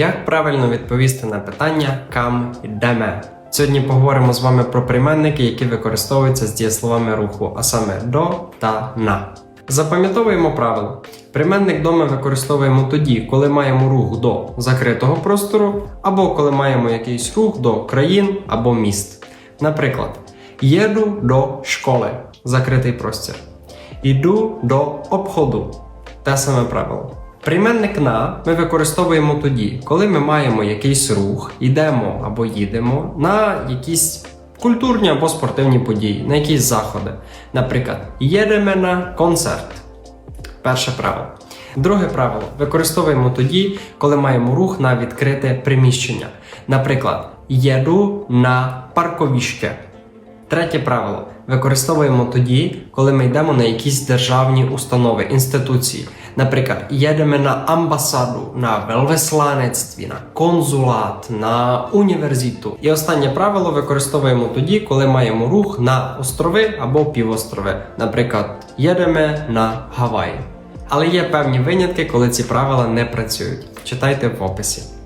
Як правильно відповісти на питання кам йдеме? Сьогодні поговоримо з вами про прийменники, які використовуються з дієсловами руху, а саме до та на. Запам'ятовуємо правило. Прийменник до ми використовуємо тоді, коли маємо рух до закритого простору, або коли маємо якийсь рух до країн або міст. Наприклад, їду до школи закритий простір. Іду до обходу те саме правило. Прийменник на ми використовуємо тоді, коли ми маємо якийсь рух, йдемо або їдемо на якісь культурні або спортивні події, на якісь заходи. Наприклад, їдемо на концерт. Перше правило. Друге правило використовуємо тоді, коли маємо рух на відкрите приміщення. Наприклад, їду на парковіще. Третє правило використовуємо тоді, коли ми йдемо на якісь державні установи, інституції. Наприклад, їдемо на амбасаду, на велвесланецтві, на конзулат, на університу. І останнє правило використовуємо тоді, коли маємо рух на острови або півострови. Наприклад, їдемо на Гаваї. Але є певні винятки, коли ці правила не працюють. Читайте в описі.